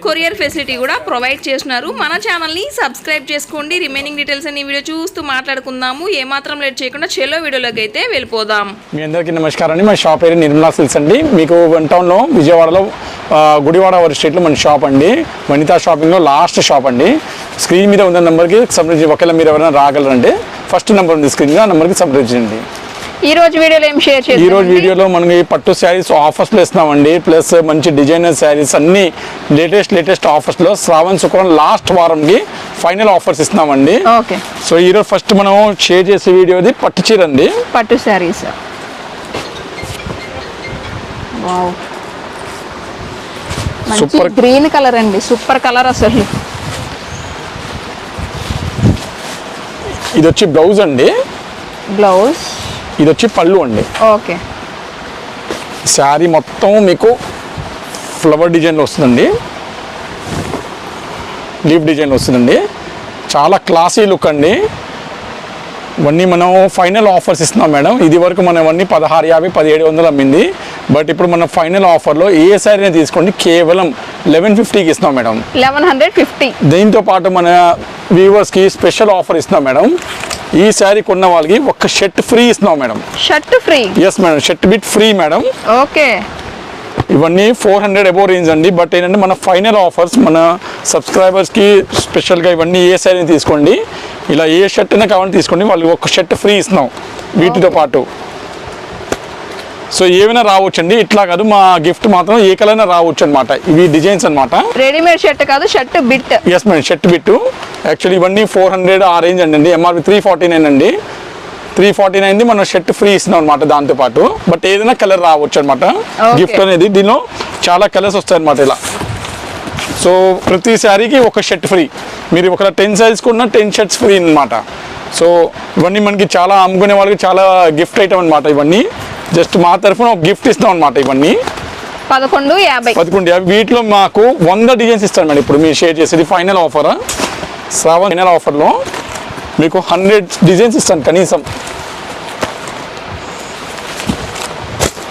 Courier facility కూడా provide చేస్తున్నారు. మన ఛానల్ని సబ్స్క్రైబ్ చేసుకోండి. రిమైనింగ్ డీటెయిల్స్ అన్ని వీడియో చూస్తూ మాట్లాడుకుందాము. ఏమాత్రం లేట్ చేయకుండా చెలో వీడియోలోకి అయితే వెళ్ళిపోదాం. మీ అందరికీ నమస్కారం అండి. మా షాప్ పేరు నిర్మలా సిల్స్ అండి. మీకు వన్ టౌన్లో విజయవాడలో గుడివాడ వారి స్ట్రీట్లో మన షాప్ అండి. వనితా షాపింగ్లో లాస్ట్ షాప్ అండి. స్క్రీన్ మీద ఉన్న నెంబర్కి సంప్రదించి ఒకవేళ మీరు ఎవరైనా రాగలరండి ఫస్ట్ నెంబర్ ఉంది స్క్రీన్ మీద ఆ నెంబర్కి సంప్రదించండి. ఈ రోజు వీడియోలో ఏం షేర్ ఈ రోజు వీడియోలో మనకి పట్టు శారీస్ ఆఫర్స్లో ఇస్తున్నామండి. ప్లస్ మంచి డిజైనర్ శారీస్ అన్ని లేటెస్ట్ లేటెస్ట్ ఆఫర్స్లో శ్రావణ్ శుక్రవారం లాస్ట్ వారంకి ఫైనల్ ఆఫర్స్ ఇస్తున్నామండి. ఓకే. సో ఈరోజు ఫస్ట్ మనం షేర్ చేసే వీడియోది పట్టు చీర అండి పట్టు శారీస్. Super. గ్రీన్ కలర్ అండి. సూపర్ కలర్ అసలు. ఇది వచ్చి బ్లౌజ్ అండి. బ్లౌజ్. ఇది వచ్చి పళ్ళు అండి. ఓకే. శారీ మొత్తం మీకు ఫ్లవర్ డిజైన్లో వస్తుందండి. లీఫ్ డిజైన్లో వస్తుందండి. చాలా క్లాసీ లుక్ అండి. ఇవన్నీ మనం ఫైనల్ ఆఫర్స్ ఇస్తున్నాం మేడం. ఇది వరకు మనం ఇవన్నీ పదహారు యాభై పదిహేడు వందలు అమ్మింది. బట్ ఇప్పుడు మన ఫైనల్ ఆఫర్లో ఏ శారీని తీసుకోండి కేవలం లెవెన్ ఫిఫ్టీకి ఇస్తున్నాం మేడం. Eleven hundred fifty. దీంతో పాటు మన వ్యూవర్స్కి స్పెషల్ ఆఫర్ ఇస్తున్నాం మేడం. ఈ శారీ కొన్న వాళ్ళకి ఒక షర్ట్ ఫ్రీ ఇస్తున్నాం madam. Shirt free? Yes madam. Shirt bit free madam. Okay. ఇవన్నీ ఫోర్ హండ్రెడ్ అబోవ్ రేంజ్ అండి. బట్ ఏంటంటే మన ఫైనల్ ఆఫర్స్ మన సబ్స్క్రైబర్స్కి స్పెషల్గా ఇవన్నీ ఏ శారీ తీసుకోండి ఇలా ఏ షర్ట్ అయినా కావాలని తీసుకోండి వాళ్ళు ఒక షర్ట్ ఫ్రీ ఇస్తున్నాం వీటితో పాటు. సో ఏమైనా రావచ్చండి? ఇట్లా కాదు మా గిఫ్ట్ మాత్రం ఏ కలర్ రావచ్చు అనమాట ఇవి డిజైన్స్ అనమాట రెడీమేడ్ షర్ట్ కాదు shirt bit. Yes madam shirt bit actually ఇవన్నీ ఫోర్ హండ్రెడ్ ఆ రేంజ్ అండి. ఎంఆర్పి త్రీ ఫార్టీ నైన్ అండి. త్రీ ఫార్టీ నైన్ది మనం షర్ట్ ఫ్రీ ఇస్తున్నాం అనమాట దాంతోపాటు బట్ ఏదైనా కలర్ రావచ్చు అనమాట. గిఫ్ట్ అనేది దీనిలో చాలా కలర్స్ వస్తాయి అనమాట ఇలా. సో ప్రతి శారీకి ఒక షర్ట్ ఫ్రీ మీరు ఒక టెన్ శారీస్ కొన్నా టెన్ షర్ట్స్ ఫ్రీ అనమాట సో ఇవన్నీ మనకి చాలా అమ్ముకునే వాళ్ళకి చాలా గిఫ్ట్ ఐటమ్ అనమాట ఇవన్నీ. జస్ట్ మా తరఫున ఒక గిఫ్ట్ ఇస్తాం అనమాట ఇవన్నీ. పదకొండు యాభై. పదకొండు యాభై. వీటిలో మాకు వంద డిజైన్స్ ఇస్తారు మేడం ఇప్పుడు మీరు షేర్ చేసేది ఫైనల్ ఆఫర్ శ్రావణ్ ఫైనల్ ఆఫర్లో మీకు హండ్రెడ్ డిజైన్స్ ఇస్తాను కనీసం.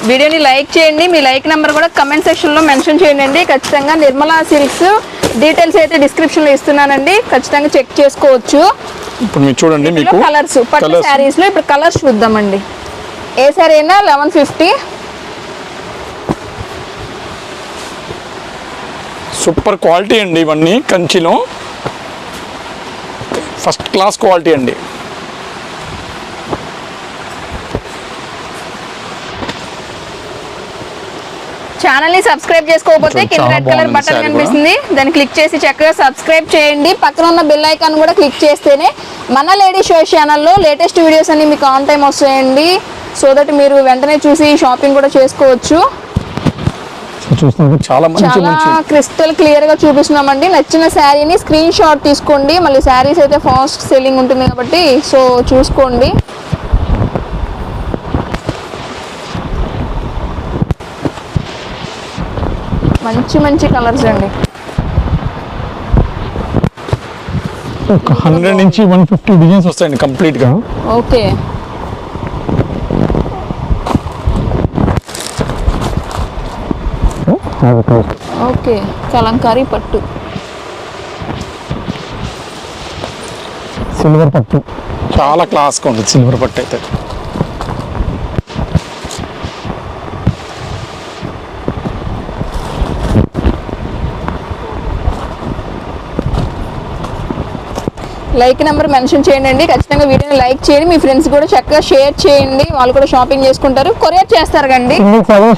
వీడియోని లైక్ చేయండి మీ లైక్ నెంబర్ కూడా కమెంట్ సెక్షన్లో మెన్షన్ చేయండి ఖచ్చితంగా నిర్మలా సిల్క్స్ డీటెయిల్స్ అయితే డిస్క్రిప్షన్లో ఇస్తున్నానండి. ఖచ్చితంగా చెక్ చేసుకోవచ్చు. ఇప్పుడు మీరు చూడండి మీకు కలర్స్ పట్టు colours. శారీస్లో ఇప్పుడు కలర్స్ చూద్దామండి. ఏ శారీ అయినా లెవెన్ ఫిఫ్టీ. సూపర్ క్వాలిటీ అండి ఇవన్నీ కంచిలో. ఫస్ట్ క్లాస్ క్వాలిటీ అండి. ఛానల్ని సబ్స్క్రైబ్ చేసుకోకపోతే కింద రెడ్ కలర్ బటన్ కనిపిస్తుంది. దాన్ని క్లిక్ చేసి చక్కగా సబ్స్క్రైబ్ చేయండి. పక్కన ఉన్న బెల్ ఐకాన్ కూడా క్లిక్ చేస్తేనే మన లేడీ షో ఛానల్లో లేటెస్ట్ వీడియోస్ అన్ని మీకు ఆన్ టైం వస్తాయండి. సో దట్ మీరు వెంటనే చూసి షాపింగ్ కూడా చేసుకోవచ్చు. చాలా క్రిస్టల్ క్లియర్గా చూపిస్తున్నామండి. నచ్చిన శారీని స్క్రీన్ షాట్ తీసుకోండి. మళ్ళీ శారీస్ అయితే ఫాస్ట్ సెల్లింగ్ ఉంటుంది కాబట్టి సో చూసుకోండి. మంచి మంచి కలర్స్ అండి. ఒక హండ్రెడ్ నుంచి వన్ ఫిఫ్టీ డిజైన్స్ వస్తాయండి కంప్లీట్గా. ఓకే. ఓకే కలంకారీ పట్టు. సిల్వర్ పట్టు. చాలా క్లాస్గా ఉంటుంది సిల్వర్ పట్టు అయితే. లైక్ నెంబర్ మెన్షన్ చేయండి. ఖచ్చితంగా వీడియోని లైక్ చేయండి. మీ ఫ్రెండ్స్ కూడా చక్కగా షేర్ చేయండి. వాళ్ళు కూడా షాపింగ్ చేసుకుంటారు. కొరియర్ చేస్తారు కండి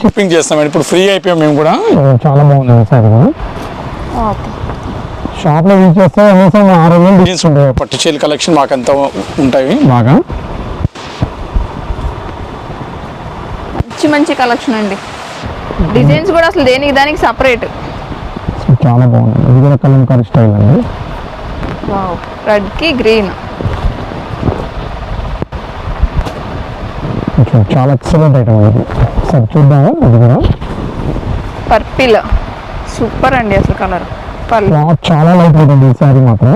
షిప్పింగ్ చేస్తామండి. ఇప్పుడు ఫ్రీ అయిపోయాం మేము కూడా. చాలా బాగుంది సార్. ఇది ఓకే షాప్లో యూజ్ చేస్తే కనీసం ఆరు వందలు డిజైన్స్ ఉంటాయి. పట్టు చీల కలెక్షన్ మాకు అంత ఉంటాయి. బాగా. మంచి మంచి కలెక్షన్ అండి. డిజైన్స్ కూడా అసలు దేనికి దానికి సపరేట్. చాలా బాగుంది ఇది కూడా కలంకారీ స్టైల్ అండి. రెడ్కి గ్రీన్ చాలా ఎక్సలెంట్ ఐటమ్ ఇది. సరే చూద్దాము ఇది కూడా. పర్పిల్. సూపర్ అండి అసలు కలర్. చాలా లైట్ వెయిట్ ఉంది ఈ శారీ మాత్రం.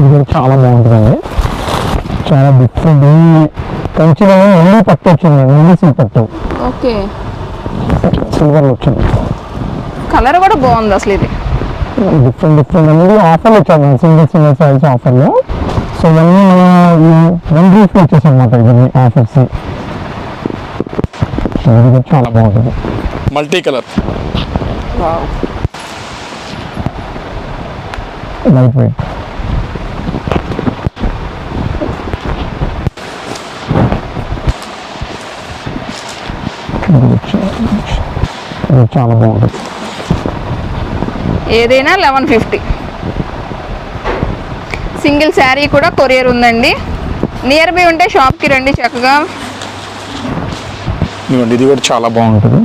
ఇది చాలా బాగుంటుందండి. చాలా డిఫరెంట్ కంచిలో నుండి పట్టు వచ్చింది సిల్క్ పట్టు ఓకే. సిల్వర్లో వచ్చింది కలర్ కూడా బాగుంది అసలు ఇది. డిఫరెంట్ డిఫరెంట్ అనేది ఆఫర్లు వచ్చాము సింగిల్ సింగిల్ సైజ్ ఆఫర్లో సో ఇవన్నీ మన వన్ రూఫ్లో వచ్చేసాయి అనమాట ఇవన్నీ ఆఫర్స్ సో ఇది కూడా చాలా బాగుంటుంది మల్టీ కలర్ లైట్ వెయిట్ ఇది వచ్చి- ఇది చాలా బాగుంటుంది ఏదైనా లెవెన్ ఫిఫ్టీ. సింగిల్ శారీ కూడా కొరియర్ ఉందండి. నియర్ బై ఉంటే షాప్కి రండి చక్కగా. ఇది కూడా చాలా బాగుంటుంది. బాగుంటుంది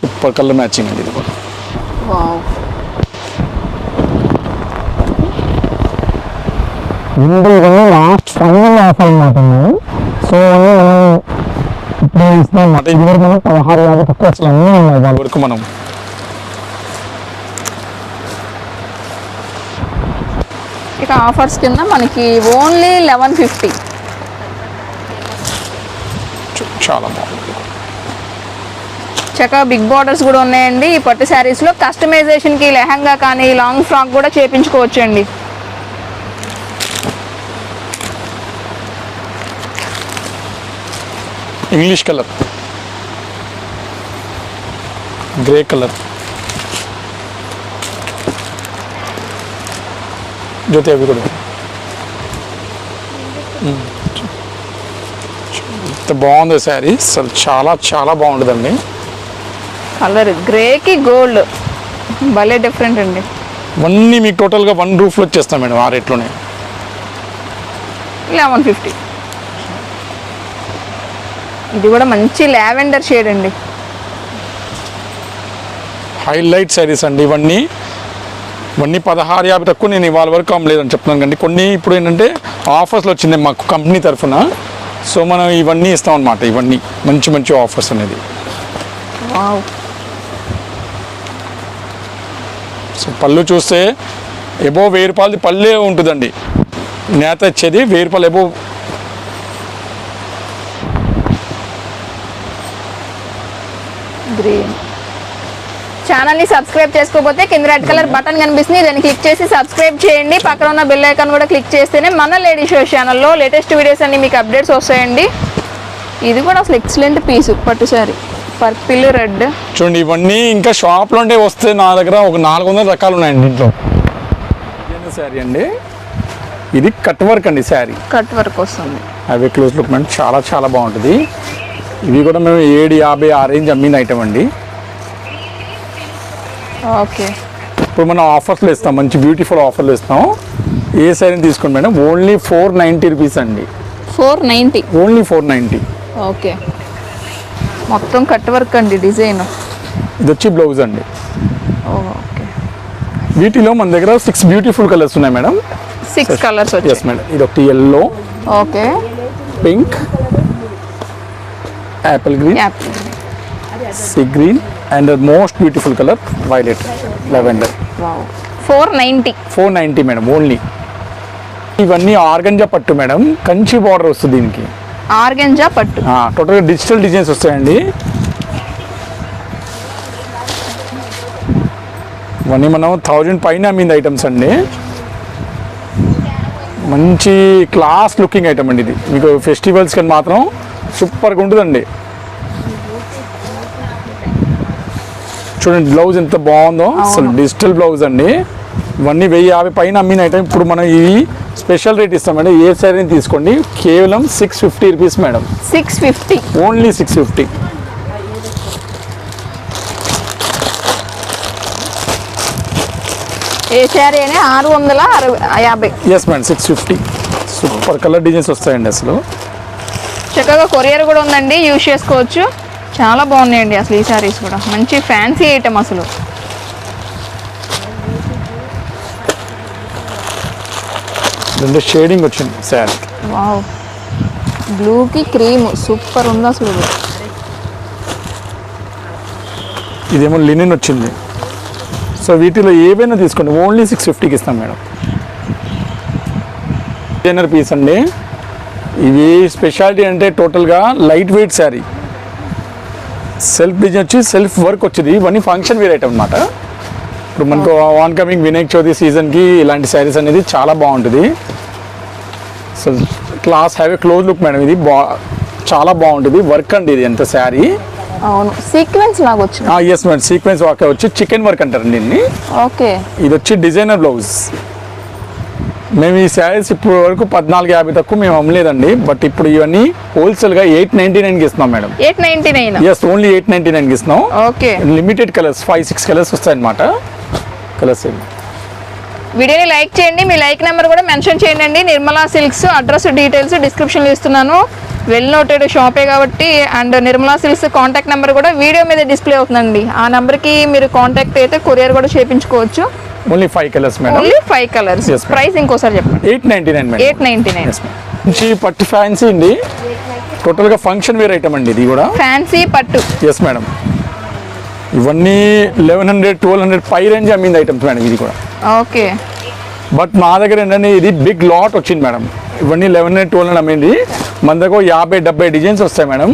సూపర్ కలర్ మ్యాచింగ్ అండి ఇది కూడా ఇందులో లాస్ట్ ఫైనల్ ఆఫర్ అనమాట సో మనం ఇప్పుడు ఇస్తున్నాం అన్నమాట ఇది వరకు మనం పదహారు యాభై తక్కువ అసలు అన్నీ ఉన్నాయి వాళ్ళు వరకు మనం. ఇక ఆఫర్స్ కింద మనకి ఓన్లీ లెవెన్ ఫిఫ్టీ చాలా బాగుంటుంది చక్కగా బిగ్ బార్డర్స్ కూడా ఉన్నాయండి. ఈ పట్టు శారీస్లో కస్టమైజేషన్కి లెహంగా కానీ లాంగ్ ఫ్రాక్ కూడా చేపించుకోవచ్చండి. English colour grey colour Jyoti అవి కూడా. ఎంత బాగుంది శారీ. అసలు చాలా చాలా బాగుంటుందండి. కలర్ గ్రేకి గోల్డ్ భలే డిఫరెంట్ అండి. ఇవన్నీ మీకు టోటల్గా వన్ రూఫ్లో వచ్చేస్తాం మేడం ఆ రేట్లోనే లెవెన్ ఫిఫ్టీ ఇది కూడా మంచి లావెండర్ షేడ్ అండి. హైలైట్ శారీస్ అండి ఇవన్నీ. ఇవన్నీ పదహారు యాభై తక్కువ నేను ఇవాళ వరకు అమ్మలేదని చెప్తున్నాను కండి. కొన్ని ఇప్పుడు ఏంటంటే ఆఫర్స్లో వచ్చింది మాకు కంపెనీ తరఫున. సో మనం ఇవన్నీ ఇస్తాం అనమాట ఇవన్నీ. మంచి మంచి ఆఫర్స్ అనేది. సో పళ్ళు చూస్తే ఎబో వెయ్యి రూపాయలది పళ్ళే ఉంటుందండి. నేత ఇచ్చేది వెయ్యి రూపాయలు ఎబో గ్రీన్ ఛానల్ని సబ్స్క్రైబ్ చేసుకోకపోతే కింద రెడ్ కలర్ బటన్ కనిపిస్తుంది. దాన్ని క్లిక్ చేసి సబ్స్క్రైబ్ చేయండి. పక్కన ఉన్న బెల్ ఐకాన్ కూడా క్లిక్ చేస్తేనే మన లేడీ షో ఛానల్లో లేటెస్ట్ వీడియోస్ అన్ని మీకు అప్డేట్స్ వస్తాయండి. ఇది కూడా అసలు ఎక్సలెంట్ పీస్ పట్టు శారీ పర్పిల్ రెడ్ చూడండి ఇవన్నీ ఇంకా షాప్లో ఉంటే వస్తే నా దగ్గర ఒక నాలుగు వందల రకాలు ఉన్నాయండి ఇంట్లో శారీ అండి? ఇది కట్ వర్క్ అండి శారీ కట్ వర్క్ వస్తుంది. అవి క్లోజ్ లుక్ మేడం చాలా చాలా బాగుంటుంది. ఇవి కూడా మేము ఏడు యాభై ఆ రేంజ్ అమ్మిన ఐటమ్ అండి. ఓకే. ఇప్పుడు మనం ఆఫర్స్లో ఇస్తాం మంచి బ్యూటిఫుల్ ఆఫర్లు ఇస్తాం. ఏ శారీని తీసుకోండి madam? Only four ninety rupees అండి. Four ninety? Only four ninety. Okay. మొత్తం కట్ వర్క్ అండి డిజైన్. ఇది వచ్చి బ్లౌజ్ అండి. ఓకే. వీటిలో మన దగ్గర సిక్స్ బ్యూటిఫుల్ కలర్స్ ఉన్నాయి madam. Six colours yes madam. ఇది ఒకటి yellow okay. Pink apple green app sea green and most beautiful colour violet lavender. Four ninety. Four ninety madam only. ఇవన్నీ ఆర్గంజా పట్టు madam Kanchi border వస్తుంది దీనికి. Organza పట్టు. టోటల్గా digital designs వస్తాయండి. ఇవన్నీ మనం థౌజండ్ పైన అమ్మింది ఐటమ్స్ అండి. మంచి క్లాస్ లుకింగ్ ఐటమ్ అండి ఇది. మీకు ఫెస్టివల్స్ కానీ మాత్రం సూపర్గా ఉంటుందండి. చూడండి బ్లౌజ్ ఎంత బాగుందో. అసలు డిజిటల్ బ్లౌజ్ అండి. ఇవన్నీ వెయ్యి యాభై పైన అమ్మిన ఐటమ్ ఇప్పుడు మనం ఇవి స్పెషల్ రేట్ ఇస్తామండి. ఏ శారీని తీసుకోండి. కేవలం six fifty rupees madam six fifty only six fifty ఏ శారీ అయినా ఆరు వందల అరవై యాభై. Yes madam six fifty super colour designs వస్తాయండి అసలు. చక్కగా కొరియర్ కూడా ఉందండి. యూజ్ చేసుకోవచ్చు. చాలా బాగున్నాయండి అసలు ఈ సారీస్ కూడా. మంచి ఫ్యాన్సీ ఐటమ్ అసలు. రెండు షేడింగ్ వచ్చింది శారీ. వావ్ బ్లూకి క్రీమ్ సూపర్ ఉంది అసలు ఇది. ఇదేమో లినిన్ వచ్చింది. సో వీటిలో ఏవైనా తీసుకోండి. ఓన్లీ సిక్స్ ఫిఫ్టీకి ఇస్తాం మేడం. డిజైనర్ పీస్ అండి. ఇవి స్పెషాలిటీ అంటే టోటల్గా light weight sari. Self design వచ్చి సెల్ఫ్ వర్క్ వచ్చింది. ఇవన్నీ ఫంక్షన్ వేర్ ఐటమ్ అనమాట ఇప్పుడు మనకు ఆన్ కమింగ్ వినాయక చవితి సీజన్కి ఇలాంటి శారీస్ అనేది చాలా బాగుంటుంది. So class have a close look madam ఇది బా చాలా బాగుంటుంది. వర్క్ అండి ఇది ఎంత శారీ అవును. సీక్వెన్స్ లాగా వచ్చింది. ఎస్ మేడం సీక్వెన్స్ వర్క్ వచ్చి చికెన్ వర్క్ అంటారండి దీన్ని. ఓకే. ఇది వచ్చి డిజైనర్ బ్లౌజ్ మేము ఈ శారీస్ ఇప్పుడు వరకు పద్నాలుగు యాభై తక్కువ మేము అమ్మలేదండి. బట్ ఇప్పుడు ఇవన్నీ హోల్సేల్గా ఎయిట్ నైంటీ నైన్కి ఇస్తున్నాం madam. Eight ninety nine yes only eight ninety నైన్కి ఇస్తున్నాం. Okay limited colours five six colours వస్తాయన్నమాట. కలర్స్ వీడియోని లైక్ చేయండి మీ లైక్ నెంబర్ కూడా మెన్షన్ చేయండి. నిర్మలా సిల్క్స్ అడ్రస్ డీటెయిల్స్ డిస్క్రిప్షన్లో ఇస్తున్నాను. వెల్ నోటెడ్ షాపే కాబట్టి and Nirmala silks contact number కూడా వీడియో మీద డిస్ప్లే అవుతుందండి. ఆ నెంబర్కి మీరు కాంటాక్ట్ అయితే కొరియర్ కూడా చేయించుకోవచ్చు only five colours madam only five colours. Price ఇంకోసారి చెప్పండి. Eight ninety nine eight ninety nine మంచి పట్టు ఫ్యాన్సీ అండి. టోటల్గా ఫంక్షన్ వేర్ ఐటమ్ అండి ఇది కూడా. ఫ్యాన్సీ పట్టు. ఎస్ మేడం ఇవన్నీ లెవెన్ హండ్రెడ్ ట్వెల్వ్ హండ్రెడ్ పై రేంజ్ అమ్మింది ఐటమ్స్ మేడం ఇది కూడా. ఓకే. బట్ మా దగ్గర ఏంటంటే ఇది బిగ్ లాట్ వచ్చింది మేడం. ఇవన్నీ లెవెన్ ట్వెల్వ్ అమ్మింది. మన దగ్గర యాభై డెబ్బై డిజైన్స్ వస్తాయి మేడం.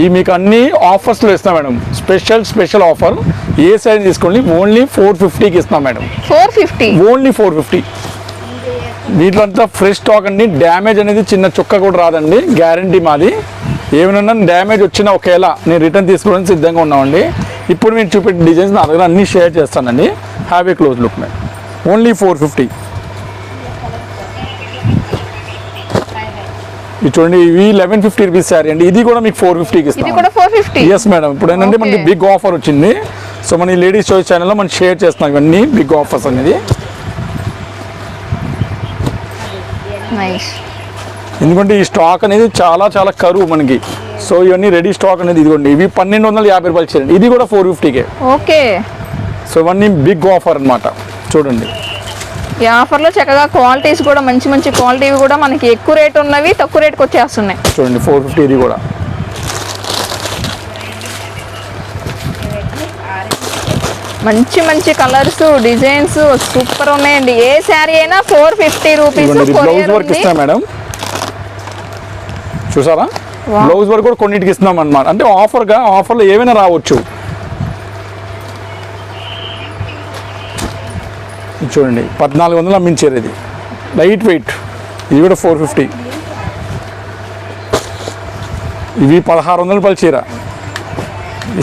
ఇవి మీకు అన్ని ఆఫర్స్లో ఇస్తాం మేడం. స్పెషల్ స్పెషల్ ఆఫర్ ఏ సైజ్ తీసుకోండి ఓన్లీ ఫోర్ ఫిఫ్టీకి ఇస్తాం madam. Four fifty only four fifty వీటిలో అంతా ఫ్రెష్ స్టాక్ అండి. డ్యామేజ్ అనేది చిన్న చుక్క కూడా రాదండి. గ్యారంటీ మాది. ఏమైనా డ్యామేజ్ వచ్చినా ఒకేలా నేను రిటర్న్ తీసుకోవడానికి సిద్ధంగా ఉన్నామండి. ఇప్పుడు నేను చూపెట్టిన డిజైన్స్ నా దగ్గర అన్ని షేర్ చేస్తానండి. Have a close look madam only four fifty. ఇది చూడండి ఇవి లెవెన్ ఫిఫ్టీ రూపీస్ శారీ అండి. ఇది కూడా మీకు ఫోర్ ఫిఫ్టీకి ఇస్తాం ఎస్ మేడం ఇప్పుడు ఏంటంటే మనకి. బిగ్ ఆఫర్ వచ్చింది. సో మన లేడీస్ చాయిస్ ఛానల్లో మనం షేర్ చేస్తున్నాం ఇవన్నీ బిగ్ ఆఫర్స్ అనేది. ఎందుకంటే ఈ స్టాక్ అనేది చాలా చాలా కరువు మనకి. సో ఇవన్నీ రెడీ స్టాక్ అనేది ఇదిగోండి. ఇవి పన్నెండు వందల యాభై రూపాయలు చేయండి ఇది కూడా ఫోర్ ఫిఫ్టీకే. ఓకే సో ఇవన్నీ బిగ్ ఆఫర్ అన్నమాట. చూడండి. ఈ ఆఫర్లో చక్కగా క్వాలిటీస్ కూడా మంచి మంచి క్వాలిటీ కూడా మనకి ఎక్కువ రేట్ ఉన్నవి తక్కువ రేట్కి వచ్చేస్తున్నాయి. చూడండి ఫోర్ ఫిఫ్టీ ఇది కూడా. మంచి మంచి కలర్స్ డిజైన్స్ సూపర్ ఉన్నాయండి. ఏ శారీ అయినా four fifty rupees blouse work ఇస్తాం మేడం. చూసారా. బ్లౌజ్ వర్క్ కూడా కొన్నిటికి ఇస్తున్నాం అనమాట అంటే ఆఫర్గా ఆఫర్లో ఏమైనా రావచ్చు. ఇది చూడండి పద్నాలుగు వందలు అమ్మించారు ఇది. లైట్ వెయిట్ ఇది కూడా ఫోర్ ఫిఫ్టీ ఇవి పదహారు వందల రూపాయల చీర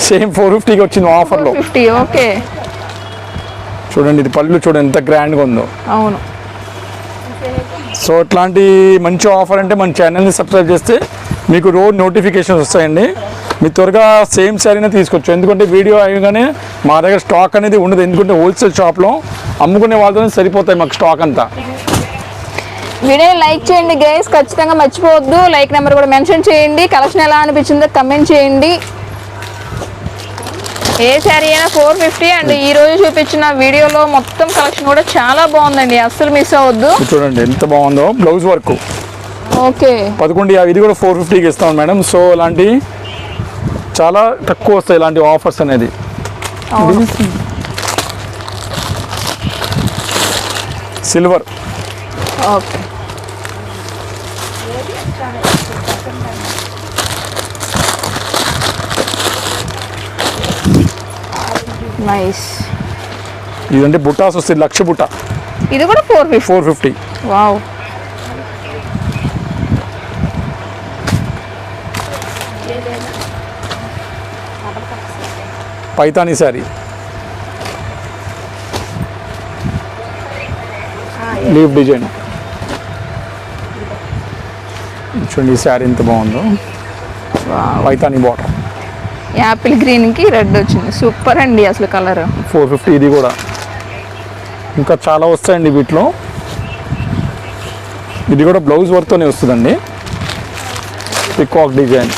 సేమ్ ఫోర్ ఫిఫ్టీకి వచ్చింది ఆఫర్లో ఫిఫ్టీ ఓకే. చూడండి ఇది పళ్ళు చూడండి ఎంత గ్రాండ్గా ఉందో. అవును. సో ఇట్లాంటి మంచి ఆఫర్ అంటే మన ఛానల్ని సబ్స్క్రైబ్ చేస్తే మీకు రోజు నోటిఫికేషన్స్ వస్తాయండి. మీ త్వరగా సేమ్ శారీనే తీసుకోవచ్చు ఎందుకంటే వీడియో అయ్యగానే మా దగ్గర స్టాక్ అనేది ఉండదు. ఎందుకంటే హోల్సేల్ షాప్లో అమ్ముకునే వాళ్ళతోనే సరిపోతాయి మాకు స్టాక్ అంతా. వీడియో లైక్ చేయండి గైస్ ఖచ్చితంగా మర్చిపోవద్దు. లైక్ నెంబర్ కూడా మెన్షన్ చేయండి. కలెక్షన్ ఎలా అనిపించిందో కమెంట్ చేయండి. ఏ శారీ అయినా ఫోర్ ఫిఫ్టీ అండ్. ఈ రోజు చూపించిన వీడియోలో మొత్తం కలెక్షన్ కూడా చాలా బాగుందండి. అస్సలు మిస్ అవ్వద్దు. చూడండి ఎంత బాగుందో. బ్లౌజ్ వర్క్ ఓకే పదకొండు ఇది కూడా ఫోర్ ఫిఫ్టీకి ఇస్తాం మేడం. సో ఇలాంటి చాలా తక్కువ వస్తాయి ఇలాంటి ఆఫర్స్ అనేది. Silver okay. నైస్. ఇదంటే బుట్టాస్ వస్తాయి లక్ష బుట్ట ఇది కూడా four fifty four fifty wow. Paithani sari. Leaf design. చూడండి ఈ శారీ ఎంత బాగుందో. పైతానీ బాటర్ యాపిల్ గ్రీన్కి రెడ్ వచ్చింది. సూపర్ అండి అసలు కలర్. ఫోర్ ఫిఫ్టీ ఇది కూడా. ఇంకా చాలా వస్తాయండి వీటిలో. ఇది కూడా బ్లౌజ్ వర్క్తోనే వస్తుందండి. Peacock design.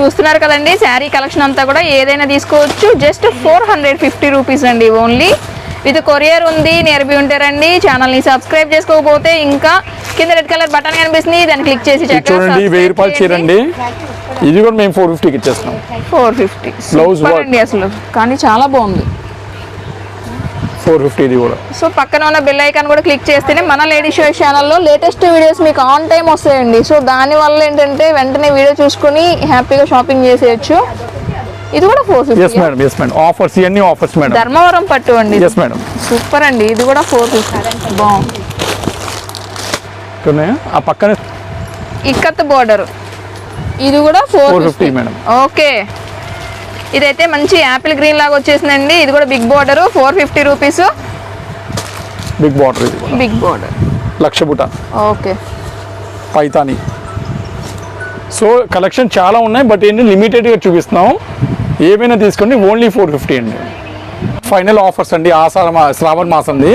చూస్తున్నారు కదండి. శారీ కలెక్షన్ అంతా కూడా ఏదైనా తీసుకోవచ్చు. Just four hundred fifty rupees అండి ఓన్లీ. విత్ కొరియర్ ఉంది నియర్ బి ఉంటారండి ఛానల్ని సబ్స్క్రైబ్ చేసుకోకపోతే ఇంకా కింద రెడ్ కలర్ బటన్ కనిపిస్తుంది. దాన్ని క్లిక్ చేసి చూడండి వెయ్యి రూపాయలు చీరండి ఇది కూడా మేము ఫోర్ ఫిఫ్టీకి ఇచ్చేస్తున్నాం. Four fifty. అసలు. కానీ చాలా బాగుంది. ఫోర్ ఫిఫ్టీ ఇది కూడా. సో పక్కన ఉన్న బెల్ ఐకాన్ కూడా క్లిక్ చేస్తేనే మన లేడీ షో ఛానల్లో లేటెస్ట్ వీడియోస్ మీకు ఆన్ టైం వస్తాయండి. సో దానివల్ల ఏంటంటే వెంటనే వీడియో చూసుకొని హ్యాపీగా షాపింగ్ చేసేయచ్చు. ఇది కూడా four yes fifty madam yes madam offers ఇవన్నీ ఆఫర్స్ మేడం ధర్మవరం పట్టు అండి ఎస్ మేడం సూపర్ అండి. ఇది కూడా ఫోర్ ఫిఫ్టీ బాగుంది. ఆ పక్కనే ఇక్కత్ బోర్డర్ ఇది కూడా ఫోర్ 450 మేడం. ఓకే ఇదైతే మంచి యాపిల్ గ్రీన్ లాగా వచ్చేసిందండి. ఇది కూడా big border. Four fifty rupees. Big border ఇది బిగ్ బోర్డర్. లక్ష బుట. ఓకే. పైతాని. సో కలెక్షన్ చాలా ఉన్నాయి బట్ ఏంటి లిమిటెడ్గా చూపిస్తున్నాం. ఏమైనా తీసుకోండి ఓన్లీ ఫోర్ ఫిఫ్టీ అండి. ఫైనల్ ఆఫర్స్ అండి మా శ్రావణ మాసంది.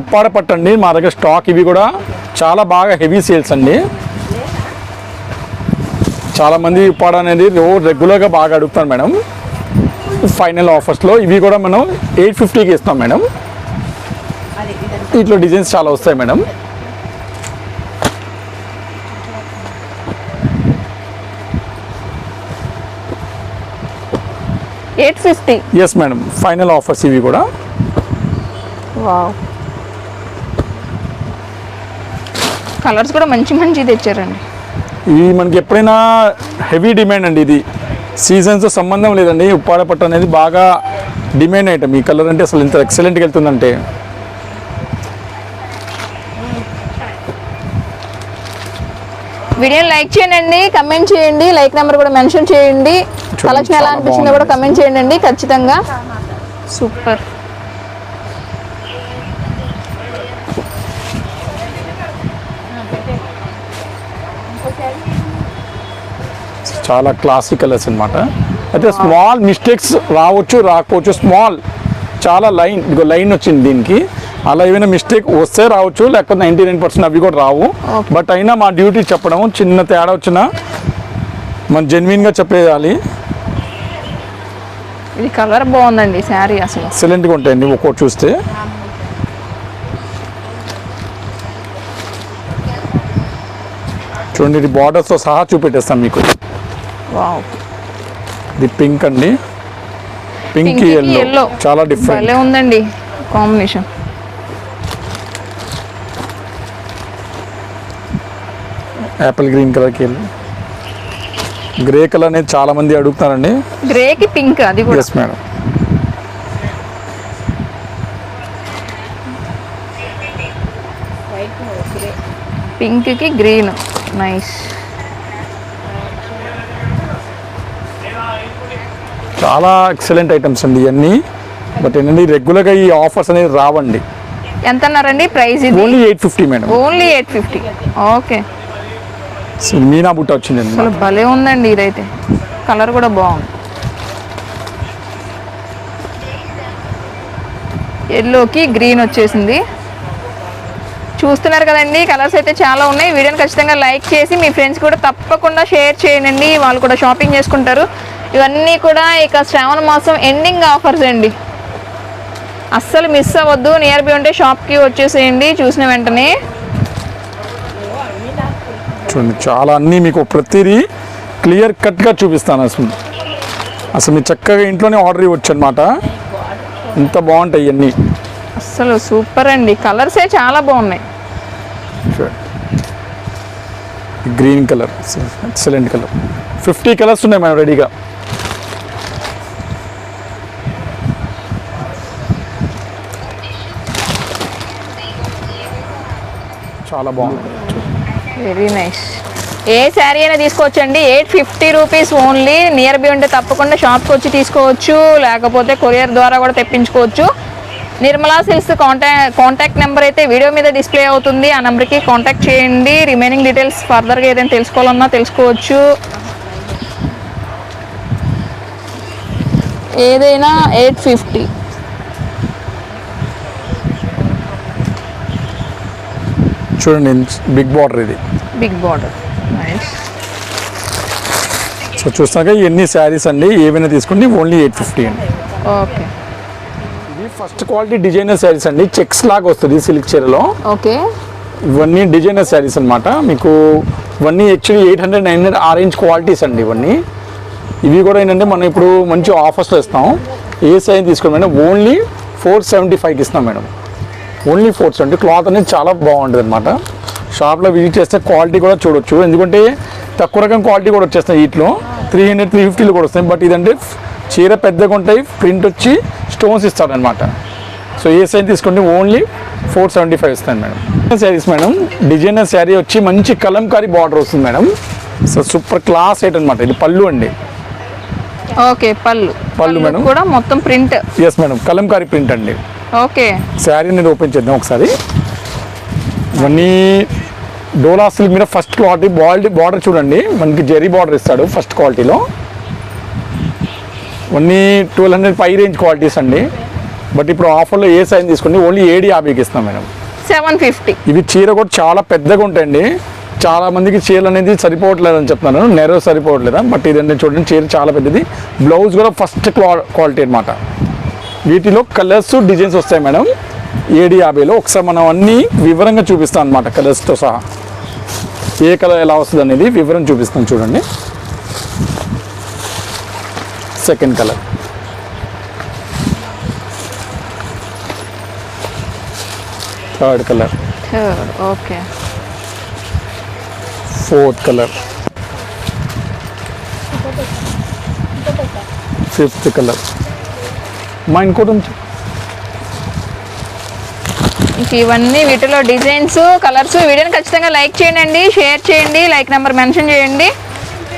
ఉప్పాడ పట్టండి మా దగ్గర స్టాక్ ఇవి కూడా. చాలా బాగా హెవీ సేల్స్ అండి. చాలా మంది ఉప్పాడ అనేది రోజు రెగ్యులర్గా బాగా అడుగుతారు మేడం. ఫైనల్ ఆఫర్స్లో ఇవి కూడా మనం ఎయిట్ ఫిఫ్టీకి ఇస్తాం మేడం. ఇట్లా డిజైన్స్ చాలా వస్తాయి madam. Eight fifty yes madam final offers ఇవి కూడా. కలర్స్ కూడా మంచి మంచి తెచ్చారండి. ఇది మనకి ఎప్పుడైనా హెవీ డిమాండ్ అండి ఇది. సీజన్స్తో సంబంధం లేదండి. ఉప్పాడ పట్టు అనేది బాగా డిమాండ్ ఐటమ్ ఈ కలర్ అంటే అసలు ఇంత ఎక్సలెంట్గా వెళ్తుందంటే. వీడియోని లైక్ చేయండి కమెంట్ చేయండి లైక్ నెంబర్ కూడా మెన్షన్ చేయండి. కలెక్షన్ ఎలా అనిపించిందో కూడా. కమెంట్ చేయండి ఖచ్చితంగా. సూపర్. చాలా క్లాసిక్ కలర్స్ అనమాట అయితే స్మాల్ మిస్టేక్స్ రావచ్చు రాకపోవచ్చు స్మాల్ చాలా లైన్ ఇదిగో లైన్ వచ్చింది దీనికి. అలా ఏమైనా మిస్టేక్ వస్తే రావచ్చు లేకపోతే నైంటీ నైన్ పర్సెంట్ అవి కూడా రావు. బట్ అయినా మా డ్యూటీ చెప్పడం చిన్న తేడా వచ్చినా మనం జెన్యున్గా చెప్పేయాలి. ఇది కలర్ బాగుందండి శారీ అసలు. ఎక్సలెంట్గా ఉంటాయండి ఒక్కోటి చూస్తే. చూడండి ఇది బార్డర్స్తో సహా చూపెట్టేస్తాను మీకు. వావ్. ఇది పింక్ అండి. పింక్ ఎల్లో చాలా డిఫరెంట్ భలే ఉందండి కాంబినేషన్. యాపిల్ గ్రీన్ కలర్కి ఎల్లో గ్రే కలర్ అనేది చాలా మంది అడుగుతున్నారండి. గ్రేకి పింక్ అది కూడా. ఎస్ మేడం పింక్కి గ్రీన్ నైస్ చాలా ఎక్సలెంట్ ఐటమ్స్ అండి ఇవన్నీ బట్ ఏంటంటే రెగ్యులర్గా ఈ ఆఫర్స్ అనేది రావండి. ఎంత అన్నారండి ప్రైస్ ఇది? Only eight fifty madam only eight fifty okay so Meena బుట్ట వచ్చిందండి అసలు భలే ఉందండి ఇదైతే. కలర్ కూడా బాగుంది. ఎల్లోకి గ్రీన్ వచ్చేసింది. చూస్తున్నారు కదండి కలర్స్ అయితే చాలా ఉన్నాయి. వీడియోని ఖచ్చితంగా లైక్ చేసి మీ ఫ్రెండ్స్ కూడా తప్పకుండా షేర్ చేయండి. వాళ్ళు కూడా షాపింగ్ చేసుకుంటారు. ఇవన్నీ కూడా ఇక శ్రావణ మాసం ఎండింగ్ ఆఫర్స్ అండి. అస్సలు మిస్ అవ్వద్దు. నియర్ బై ఉంటే షాప్కి వచ్చేసేయండి. చూసిన వెంటనే. చూడండి చాలా అన్నీ మీకు ప్రతిదీ క్లియర్ కట్గా చూపిస్తాను అసలు. అసలు మీరు చక్కగా ఇంట్లోనే ఆర్డర్ ఇవ్వచ్చు అనమాట ఇంత బాగుంటాయి ఇవన్నీ అస్సలు సూపర్ అండి. కలర్సే చాలా బాగున్నాయి. Green colour excellent colour fifty colours ఉన్నాయి మేడం రెడీగా చాలా బాగుంది. వెరీ నైస్ ఏ శారీ అయినా తీసుకోవచ్చండి. Eight fifty rupees only nearby ఉంటే తప్పకుండా షాప్కి వచ్చి తీసుకోవచ్చు. లేకపోతే కొరియర్ ద్వారా కూడా తెప్పించుకోవచ్చు. Nirmala silks contact contact number అయితే వీడియో మీద డిస్ప్లే అవుతుంది. ఆ నెంబర్కి కాంటాక్ట్ చేయండి. రిమైనింగ్ డీటెయిల్స్ ఫర్దర్గా ఏదైనా తెలుసుకోవాలన్నా తెలుసుకోవచ్చు. ఏదైనా ఎయిట్ ఫిఫ్టీ చూడండి బిగ్ బార్డర్ ఇది. Big border. సో చూస్తాక ఎన్ని శారీస్ అండి ఏవైనా తీసుకోండి ఓన్లీ ఎయిట్ ఫిఫ్టీ అండి. ఓకే. ఇది ఫస్ట్ క్వాలిటీ డిజైనర్ శారీస్ అండి చెక్స్ లాగా వస్తుంది సిల్క్ చీరలో. ఓకే. ఇవన్నీ డిజైనర్ శారీస్ అన్నమాట. మీకు ఇవన్నీ actually eight hundred nine hundred orange qualities అండి ఇవన్నీ. ఇవి కూడా ఏంటంటే మనం ఇప్పుడు మంచి ఆఫర్స్లో ఇస్తాం ఏ సైజ్ తీసుకోండి మేడం ఓన్లీ ఫోర్ సెవెంటీ ఫైవ్కి ఇస్తాం madam. Only four seventy cloth అనేది చాలా బాగుంటుంది అనమాట షాప్లో విజిట్ చేస్తే క్వాలిటీ కూడా చూడొచ్చు. ఎందుకంటే తక్కువ రకం క్వాలిటీ కూడా వచ్చేస్తాయి వీటిలో. త్రీ హండ్రెడ్ త్రీ ఫిఫ్టీలో కూడా వస్తాయి బట్ ఇదంటే చీర పెద్దగా ఉంటాయి. ప్రింట్ వచ్చి స్టోన్స్ ఇస్తారనమాట సో ఏ సైజ్ తీసుకుంటే ఓన్లీ ఫోర్ సెవెంటీ ఫైవ్ ఇస్తాను madam. Saris madam. Designer sari వచ్చి మంచి కలంకారీ బార్డర్ వస్తుంది madam. So super class item అనమాట ఇది పళ్ళు అండి. ఓకే పళ్ళు. పళ్ళు మేడం. కూడా మొత్తం print. Yes madam. Kalamkari print అండి. ఓకే. శారీ నేను ఓపెన్ చేద్దాం ఒకసారి. ఇవన్నీ డోలా సిల్క్ మీద ఫస్ట్ క్వాలిటీ బాయిల్డ్ బార్డర్ చూడండి. మనకి జెరీ బార్డర్ ఇస్తాడు ఫస్ట్ క్వాలిటీలో ఇవన్నీ ట్వెల్వ్ హండ్రెడ్ పై రేంజ్ క్వాలిటీస్ అండి. బట్ ఇప్పుడు ఆఫర్లో ఏ సైజ్ తీసుకోండి? ఓన్లీ ఏడు యాభైకి ఇస్తాం మేడం. Seven fifty. ఇవి చీర కూడా చాలా పెద్దగా ఉంటాయండి. చాలా మందికి చీరలు అనేది సరిపోవట్లేదు అని చెప్తున్నాను. నెరవ సరిపోవట్లేదా? బట్ ఇదంటే చూడండి చీర చాలా పెద్దది. బ్లౌజ్ కూడా ఫస్ట్ క్వాలిటీ అనమాట వీటిలో కలర్స్ డిజైన్స్ వస్తాయి మేడం. ఏడు యాభైలో ఒకసారి మనం అన్నీ వివరంగా చూపిస్తాం అనమాట కలర్స్తో సహా. ఏ కలర్ ఎలా వస్తుంది అనేది వివరం చూపిస్తాం చూడండి. Second colour third colour okay fourth colour. Fifth colour. మా ఇంకోటి ఉంది. ఇవన్నీ వీటిలో డిజైన్స్ కలర్స్ వీడియోని ఖచ్చితంగా లైక్ చేయండి షేర్ చేయండి లైక్ నెంబర్ మెన్షన్ చేయండి.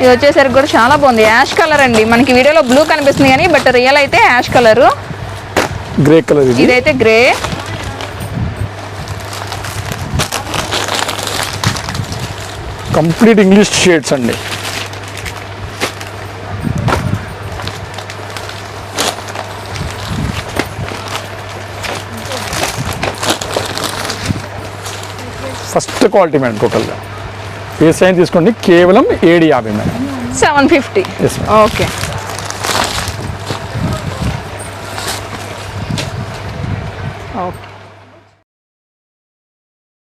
ఇది వచ్చేసరికి కూడా చాలా బాగుంది. యాష్ కలర్ అండి. మనకి వీడియోలో బ్లూ కనిపిస్తుంది కానీ బట్ రియల్ అయితే యాష్ కలర్. గ్రే కలర్ ఇది. ఇదైతే గ్రే. కంప్లీట్ ఇంగ్లీష్ షేడ్స్ అండి. ఫస్ట్ క్వాలిటీ మేడం టోటల్గా. ఏ సైన్ తీసుకోండి కేవలం ఏడు యాభై మేడం. Seven fifty. ఓకే.